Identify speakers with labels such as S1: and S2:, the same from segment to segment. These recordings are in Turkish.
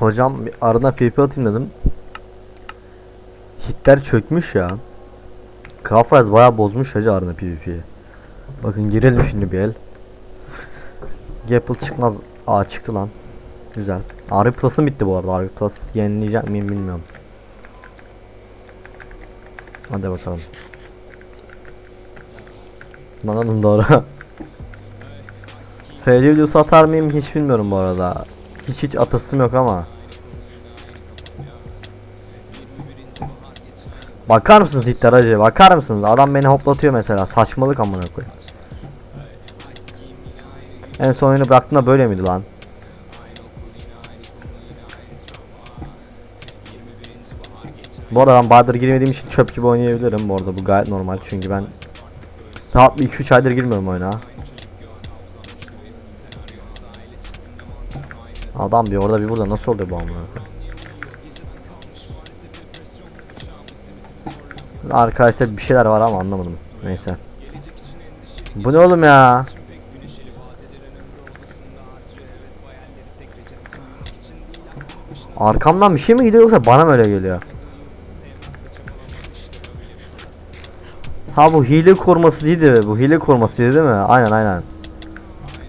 S1: Hocam bir arına PP atayım dedim. Hitler çökmüş ya. Kafraz bayağı bozmuş hacı arına PvP'yi. Bakın girelim şimdi bir el. Gapple çıkmaz. Aa çıktı lan. Güzel. Arı Plus'ım bitti bu arada. Arı Plus yenileyecek miyim bilmiyorum. Hadi bakalım. Lan doğru. FC videosu atar mıyım hiç bilmiyorum bu arada. Hiç hiç atasım yok ama. Bakar mısınız Hitler hacı? Bakar mısınız? Adam beni hoplatıyor mesela. Saçmalık amına koyayım. En son oyunu bıraktığında böyle miydi lan? Bu arada ben bayağıdır girmediğim için çöp gibi oynayabilirim. Bu arada bu gayet normal çünkü ben rahat bir 2-3 aydır girmiyorum oyuna. Adam bir orada bir burada nasıl oluyor bu amına? Arkadaşlar bir şeyler var ama anlamadım. Neyse. Bu ne oğlum ya? Arkamdan bir şey mi gidiyor yoksa bana mı öyle geliyor? Ha bu hile koruması değildi. Bu hile korumasıydı değil mi? Aynen aynen.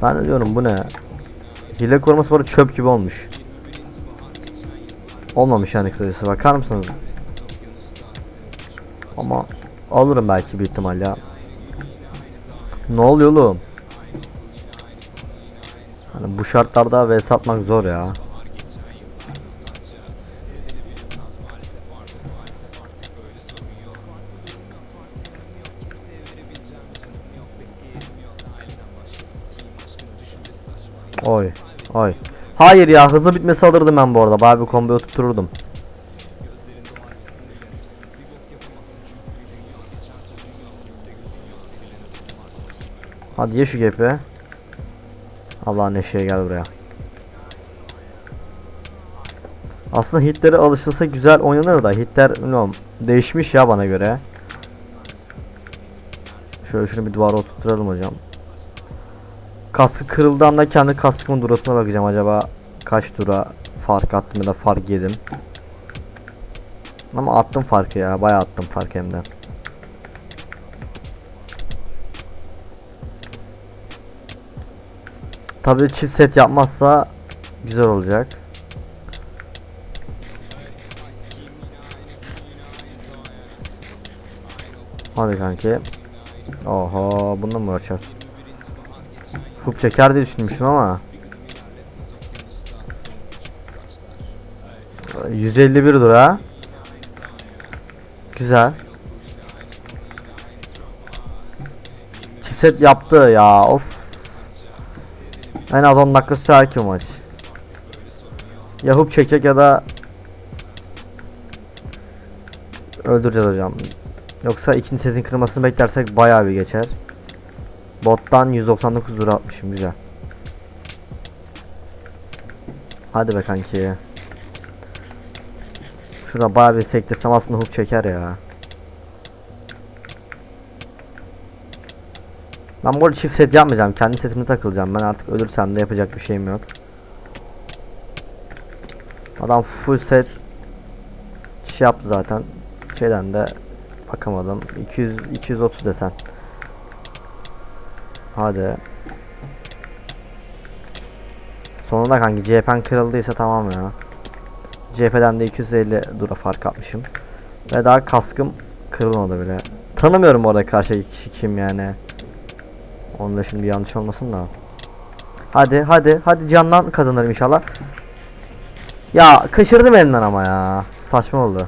S1: Ben de diyorum bu ne? Hile koruması böyle çöp gibi olmuş. Olmamış yani kısacası bakar mısınız? Ama alırım belki bir ihtimal ya. Ne oluyor oğlum? Hani bu şartlarda vs atmak zor ya. Oy, oy. Hayır ya hızlı bitmesi alırdım ben bu arada. Bayağı bir kombo oturturdum. Hadi ye şu gepi. Allah'ın eşeği gel buraya. Aslında hitlere alışılsa güzel oynanır da hitler bilmiyorum değişmiş ya bana göre. Şöyle şunu bir duvara oturtturalım hocam. Kaskı kırıldığında kendi kaskımın durasına bakacağım acaba kaç dura fark attım ya da fark yedim. Ama attım farkı ya bayağı attım fark hem de. Tabii çift set yapmazsa güzel olacak. Hadi kanki. Oho bununla mı uğraşacağız? Hup çeker diye düşünmüştüm ama. 151 lira Güzel. Çift yaptı ya of. En az 10 dakika sürer ki maç. Ya hup çekecek ya da Öldüreceğiz hocam. Yoksa ikinci setin kırmasını beklersek bayağı bir geçer Bottan 199 lira atmışım güzel. Hadi be kanki. Şurada bayağı bir sektirsem aslında hook çeker ya. Ben bu arada çift set yapmayacağım. Kendi setimde takılacağım. Ben artık ölürsem de yapacak bir şeyim yok. Adam full set şey yaptı zaten. Şeyden de bakamadım. 200 230 desen. Hadi. Sonunda kanki CHP'n kırıldıysa tamam ya. CHP'den de 250 dura fark atmışım. Ve daha kaskım kırılmadı bile. Tanımıyorum orada karşı kişi kim yani. Onu da şimdi yanlış olmasın da. Hadi hadi hadi candan kazanırım inşallah. Ya kaçırdım elinden ama ya. Saçma oldu.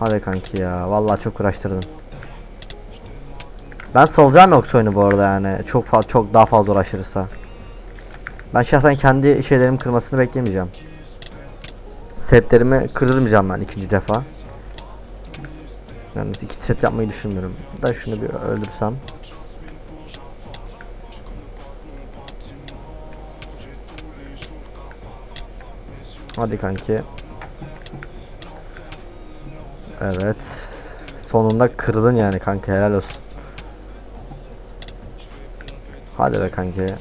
S1: Hadi kanki ya. Vallahi çok uğraştırdın. Ben salacağım yoksa oyunu bu arada yani çok fazla çok daha fazla uğraşırsa. Ben şahsen kendi şeylerimi kırmasını beklemeyeceğim. Setlerimi kırdırmayacağım ben ikinci defa. Yani iki set yapmayı düşünmüyorum. Da şunu bir öldürsem. Hadi kanki. Evet. Sonunda kırdın yani kanka helal olsun. Hadi be kanki.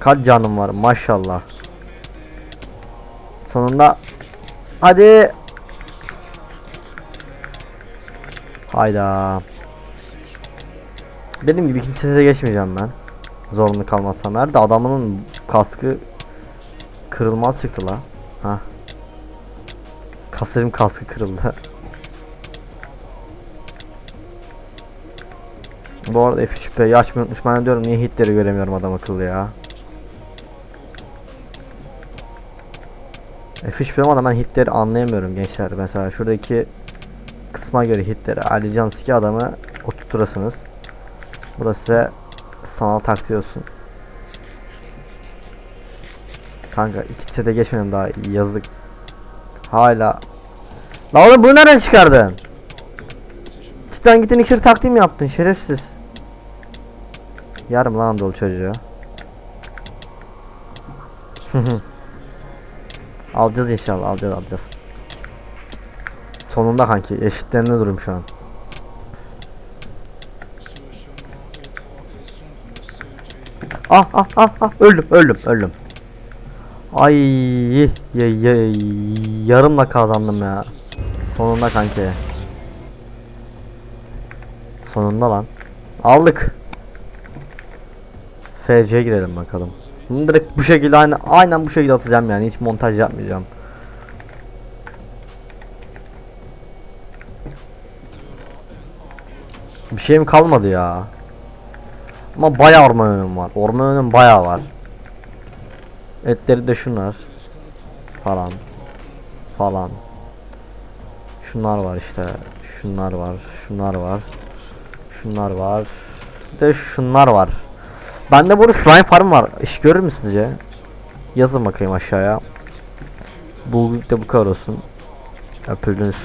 S1: Kaç canım var maşallah. Sonunda hadi. Hayda. Dediğim gibi ikinci sete geçmeyeceğim ben. Zorunlu kalmazsam eğer de adamının kaskı kırılmaz çıktı la. Ha. Kasırım kaskı kırıldı. Bu arada F3P'yi açmayı unutmuş. Ben de diyorum niye hitleri göremiyorum adam akıllı ya. F3P ama ben hitleri anlayamıyorum gençler. Mesela şuradaki kısma göre hitleri Ali Siki adamı oturturasınız. Burası size sanal taktiği olsun. Kanka iki sete geçmedim daha yazık. Hala. La oğlum bunu nereden çıkardın? Cidden gittin ikişer taktiği yaptın şerefsiz? Yarım lan dolu çocuğu. alacağız inşallah alacağız alacağız. Sonunda kanki eşitlerinde durum şu an. Ah ah ah ah öldüm öldüm öldüm. Ay ye, ye, yarımla kazandım ya. Sonunda kanki. Sonunda lan. Aldık. FC'ye girelim bakalım. Bunu direkt bu şekilde aynı aynen bu şekilde atacağım yani hiç montaj yapmayacağım. Bir şeyim kalmadı ya. Ama bayağı orman önüm var. Orman önüm bayağı var. Etleri de şunlar. Falan. Falan. Şunlar var işte. Şunlar var. Şunlar var. Şunlar var. Bir de şunlar var. Bende burada slime farm var. İş görür mü sizce? Yazın bakayım aşağıya. Bu de bu kadar olsun. Öpüldünüz.